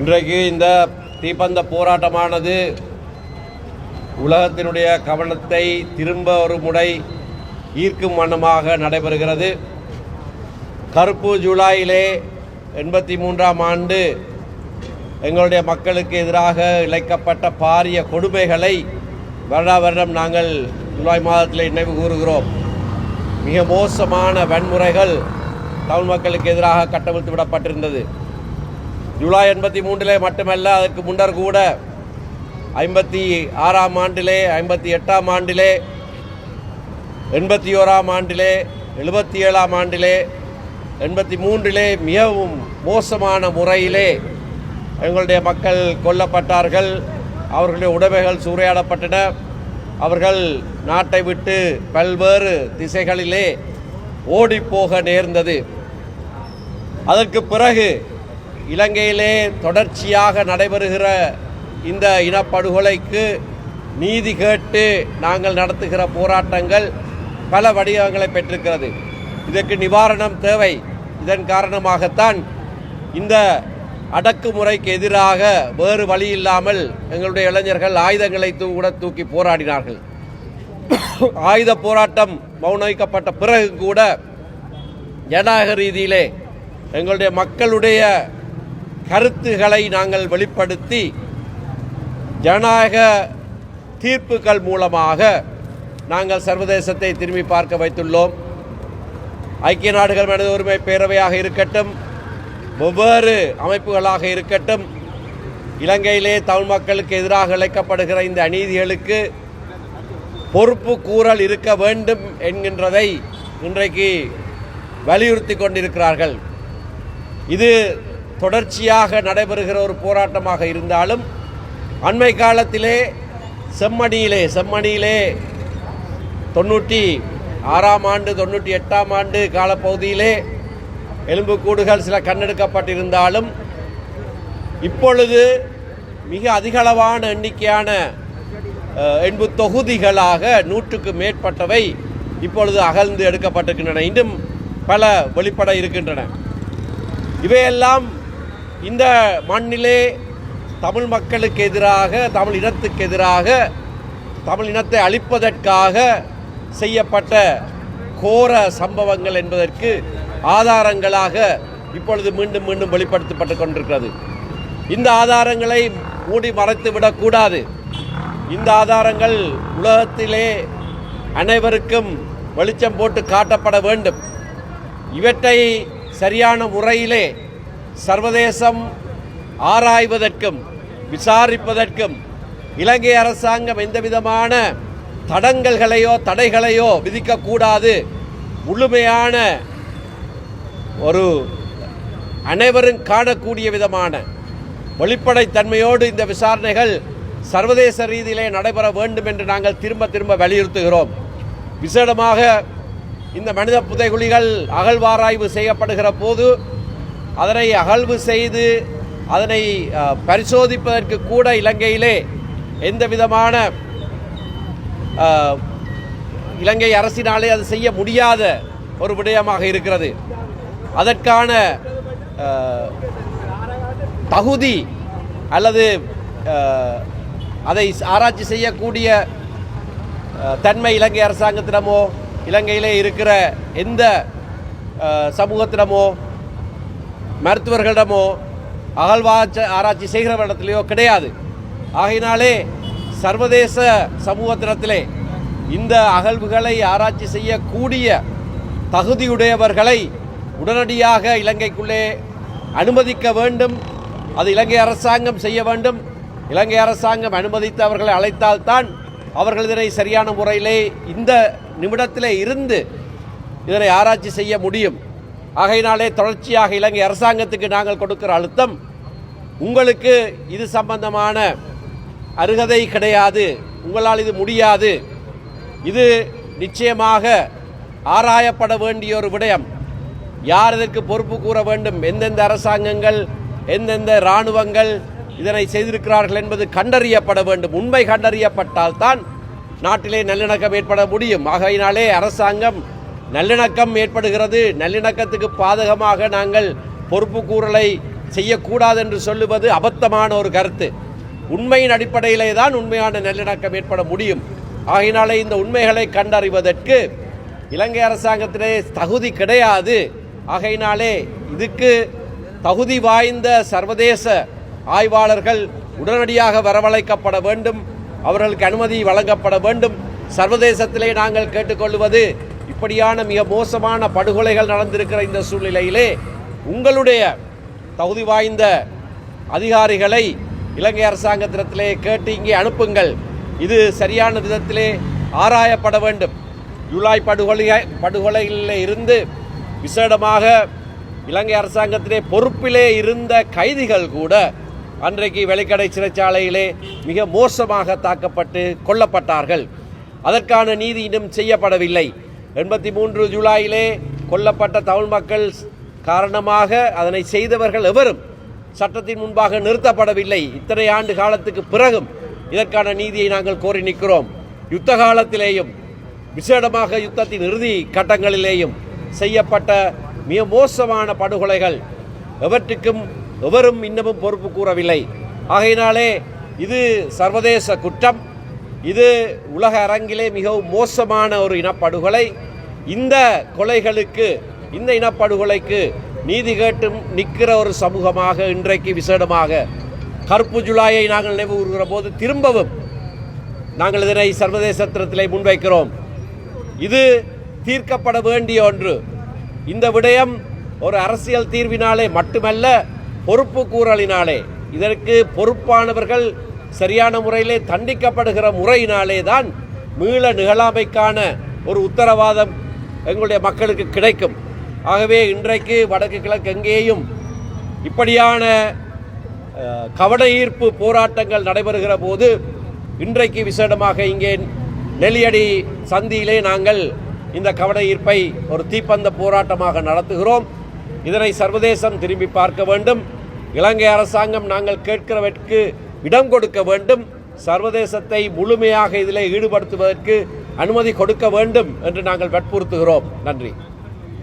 இன்றைக்கு இந்த தீப்பந்த போராட்டமானது உலகத்தினுடைய கவனத்தை திரும்ப ஒரு முறை ஈர்க்கும் வண்ணமாக நடைபெறுகிறது. கருப்பு ஜூலையிலே எண்பத்தி மூன்றாம் ஆண்டு எங்களுடைய மக்களுக்கு எதிராக இழைக்கப்பட்ட பாரிய கொடுமைகளை வருடா வருடம் நாங்கள் ஜூலை மாதத்தில் நினைவு கூறுகிறோம். மிக மோசமான வன்முறைகள் தமிழ் மக்களுக்கு எதிராக கட்டவிழ்த்து விடப்பட்டிருந்தது. ஜூலை எண்பத்தி மூன்றிலே மட்டுமல்ல அதற்கு முன்னர் கூட ஐம்பத்தி ஆறாம் ஆண்டிலே ஐம்பத்தி எட்டாம் ஆண்டிலே எண்பத்தி ஓராம் ஆண்டிலே எழுபத்தி ஏழாம் ஆண்டிலே எண்பத்தி மூன்றிலே மிகவும் மோசமான முறையிலே எங்களுடைய மக்கள் கொல்லப்பட்டார்கள். அவர்களுடைய உடைமைகள் சூறையாடப்பட்டன. அவர்கள் நாட்டை விட்டு பல்வேறு திசைகளிலே ஓடிப்போக நேர்ந்தது. அதற்கு பிறகு இலங்கையிலே தொடர்ச்சியாக நடைபெறுகிற இந்த இனப்படுகொலைக்கு நீதி கேட்டு நாங்கள் நடத்துகிற போராட்டங்கள் பல வடிவங்களை பெற்றிருக்கிறது. இதற்கு நிவாரணம் தேவை. இதன் காரணமாகத்தான் இந்த அடக்குமுறைக்கு எதிராக வேறு வழி இல்லாமல் எங்களுடைய இளைஞர்கள் ஆயுதங்களை கூட தூக்கி போராடினார்கள். ஆயுத போராட்டம் மௌனிக்கப்பட்ட பிறகு கூட ஜனநாயக ரீதியிலே எங்களுடைய மக்களுடைய கருத்துக்களை நாங்கள் வெளிப்படுத்தி ஜனநாயக தீர்ப்புகள் மூலமாக நாங்கள் சர்வதேசத்தை திரும்பி பார்க்க வைத்துள்ளோம். ஐக்கிய நாடுகள் மனித உரிமை பேரவையாக இருக்கட்டும் வெவ்வேறு அமைப்புகளாக இருக்கட்டும் இலங்கையிலே தமிழ் மக்களுக்கு எதிராக இழைக்கப்படுகிற இந்த அநீதிகளுக்கு பொறுப்பு கூறல் இருக்க வேண்டும் என்கின்றதை இன்றைக்கு வலியுறுத்தி கொண்டிருக்கிறார்கள். இது தொடர்ச்சியாக நடைபெறுகிற ஒரு போராட்டமாக இருந்தாலும் அண்மை காலத்திலே செம்மணியிலே செம்மணியிலே தொண்ணூற்றி ஆறாம் ஆண்டு தொண்ணூற்றி எட்டாம் ஆண்டு காலப்பகுதியிலே எலும்புக்கூடுகள் சில கண்ணெடுக்கப்பட்டிருந்தாலும் இப்பொழுது மிக அதிகளவான எண்ணிக்கையான எண்பு தொகுதிகளாக நூற்றுக்கு மேற்பட்டவை இப்பொழுது அகழ்ந்து எடுக்கப்பட்டிருக்கின்றன. இன்னும் பல வெளிப்பட இருக்கின்றன. இவையெல்லாம் இந்த மண்ணிலே தமிழ் மக்களுக்கு எதிராக தமிழ் இனத்துக்கு எதிராக தமிழ் இனத்தை அழிப்பதற்காக செய்யப்பட்ட கோர சம்பவங்கள் என்பதற்கு ஆதாரங்களாக இப்பொழுது மீண்டும் மீண்டும் வெளிப்படுத்தப்பட்டு கொண்டிருக்கிறது. இந்த ஆதாரங்களை மூடி மறைத்து விடக்கூடாது இந்த ஆதாரங்கள் உலகத்திலே அனைவருக்கும் வெளிச்சம் போட்டு காட்டப்பட வேண்டும். இவற்றை சரியான முறையிலே சர்வதேசம் ஆராய்வதற்கும் விசாரிப்பதற்கும் இலங்கை அரசாங்கம் எந்த விதமான தடங்கல்களையோ தடைகளையோ விதிக்கக்கூடாது. முழுமையான ஒரு அனைவரும் காணக்கூடிய விதமான வெளிப்படைத்தன்மையோடு இந்த விசாரணைகள் சர்வதேச ரீதியிலே நடைபெற வேண்டும் என்று நாங்கள் திரும்ப திரும்ப வலியுறுத்துகிறோம். விசேடமாக இந்த மனித புதைகுழிகள் அகழ்வாராய்வு செய்யப்படுகிற போது அதனை அகழ்வு செய்து அதனை பரிசோதிப்பதற்கு கூட இலங்கையிலே எந்த விதமான இலங்கை அரசினாலே அது செய்ய முடியாத ஒரு விடயமாக இருக்கிறது. அதற்கான தகுதி அல்லது அதை ஆராய்ச்சி செய்யக்கூடிய தன்மை இலங்கை அரசாங்கத்திடமோ இலங்கையிலே இருக்கிற எந்த சமூகத்திடமோ மருத்துவர்களிடமோ அகழ்வாச்ச ஆராய்ச்சி செய்கிறவரிடத்திலேயோ கிடையாது. ஆகையினாலே சர்வதேச சமூகத்திடத்திலே இந்த அகழ்வுகளை ஆராய்ச்சி செய்யக்கூடிய தகுதியுடையவர்களை உடனடியாக இலங்கைக்குள்ளே அனுமதிக்க வேண்டும். அது இலங்கை அரசாங்கம் செய்ய வேண்டும். இலங்கை அரசாங்கம் அனுமதித்து அவர்களை அழைத்தால்தான் அவர்கள் இதனை சரியான முறையிலே இந்த நிமிடத்திலே இருந்து இதனை ஆராய்ச்சி செய்ய முடியும். ஆகையினாலே தொடர்ச்சியாக இலங்கை அரசாங்கத்துக்கு நாங்கள் கொடுக்கிற அழுத்தம் உங்களுக்கு இது சம்பந்தமான அருகதை கிடையாது உங்களால் இது முடியாது. இது நிச்சயமாக ஆராயப்பட வேண்டிய ஒரு விடயம். யார் இதற்கு பொறுப்பு கூற வேண்டும்? எந்தெந்த அரசாங்கங்கள் எந்தெந்த இராணுவங்கள் இதனை செய்திருக்கிறார்கள் என்பது கண்டறியப்பட வேண்டும். உண்மை கண்டறியப்பட்டால்தான் நாட்டிலே நல்லிணக்கம் ஏற்பட முடியும். ஆகையினாலே அரசாங்கம் நல்லிணக்கம் ஏற்படுகிறது. நல்லிணக்கத்துக்கு பாதகமாக நாங்கள் பொறுப்பு கூறலை செய்யக்கூடாது என்று சொல்லுவது அபத்தமான ஒரு கருத்து. உண்மையின் அடிப்படையிலே தான் உண்மையான நல்லிணக்கம் ஏற்பட முடியும். ஆகினாலே இந்த உண்மைகளை கண்டறிவதற்கு இலங்கை அரசாங்கத்திலே தகுதி கிடையாது. ஆகையினாலே இதுக்கு தகுதி வாய்ந்த சர்வதேச ஆய்வாளர்கள் உடனடியாக வரவழைக்கப்பட வேண்டும். அவர்களுக்கு அனுமதி வழங்கப்பட வேண்டும். சர்வதேசத்திலே நாங்கள் கேட்டுக்கொள்வது இப்படியான மிக மோசமான படுகொலைகள் நடந்திருக்கிற இந்த சூழ்நிலையிலே உங்களுடைய தகுதி வாய்ந்த அதிகாரிகளை இலங்கை அரசாங்கத்திடத்திலே கேட்டு இங்கே அனுப்புங்கள். இது சரியான விதத்திலே ஆராயப்பட வேண்டும். ஜூலை படுகொலை படுகொலைகளில் இருந்து விசேடமாக இலங்கை அரசாங்கத்திலே பொறுப்பிலே இருந்த கைதிகள் கூட அன்றைக்கு வெளிக்கடை சிறைச்சாலையிலே மிக மோசமாக தாக்கப்பட்டு கொல்லப்பட்டார்கள். அதற்கான நீதி இன்னும் செய்யப்படவில்லை. எண்பத்தி மூன்று ஜூலையிலே கொல்லப்பட்ட தமிழ் மக்கள் காரணமாக அதனை செய்தவர்கள் எவரும் சட்டத்தின் முன்பாக நிறுத்தப்படவில்லை. இத்தனை ஆண்டு காலத்துக்கு பிறகும் இதற்கான நீதியை நாங்கள் கோரி நிற்கிறோம். யுத்த காலத்திலேயும் விசேடமாக யுத்தத்தின் இறுதி கட்டங்களிலேயும் செய்யப்பட்ட மிக மோசமான படுகொலைகள் எவற்றுக்கும் எவரும் இன்னமும் பொறுப்பு கூறவில்லை. ஆகையினாலே இது சர்வதேச குற்றம். இது உலக அரங்கிலே மிகவும் மோசமான ஒரு இனப்படுகொலை. இந்த கொலைகளுக்கு இந்த இனப்படுகொலைக்கு நீதி கேட்டும் நிற்கிற ஒரு சமூகமாக இன்றைக்கு விசேடமாக கருப்பு ஜுலாயை நாங்கள் நினைவு கூறுகிற போது திரும்பவும் நாங்கள் இதனை சர்வதேசத்திலே முன்வைக்கிறோம். இது தீர்க்கப்பட வேண்டிய ஒன்று. இந்த விடயம் ஒரு அரசியல் தீர்வினாலே மட்டுமல்ல பொறுப்பு கூறலினாலே. இதற்கு பொறுப்பானவர்கள் சரியான முறையிலே தண்டிக்கப்படுகிற முறையினாலே தான் மீள நிகழாமைக்கான ஒரு உத்தரவாதம் எங்களுடைய மக்களுக்கு கிடைக்கும். ஆகவே இன்றைக்கு வடக்கு கிழக்கு எங்கேயும் இப்படியான கவன ஈர்ப்பு போராட்டங்கள் நடைபெறுகிற போது இன்றைக்கு விசேடமாக இங்கே நெல்லியடி சந்தியிலே நாங்கள் இந்த கவன ஈர்ப்பை ஒரு தீப்பந்த போராட்டமாக நடத்துகிறோம். இதனை சர்வதேசம் திரும்பி பார்க்க வேண்டும். இலங்கை அரசாங்கம் நாங்கள் கேட்கிறவற்கு இடம் கொடுக்க வேண்டும். சர்வதேசத்தை முழுமையாக இதில் ஈடுபடுத்துவதற்கு அனுமதி கொடுக்க வேண்டும் என்று நாங்கள் வற்புறுத்துகிறோம். நன்றி.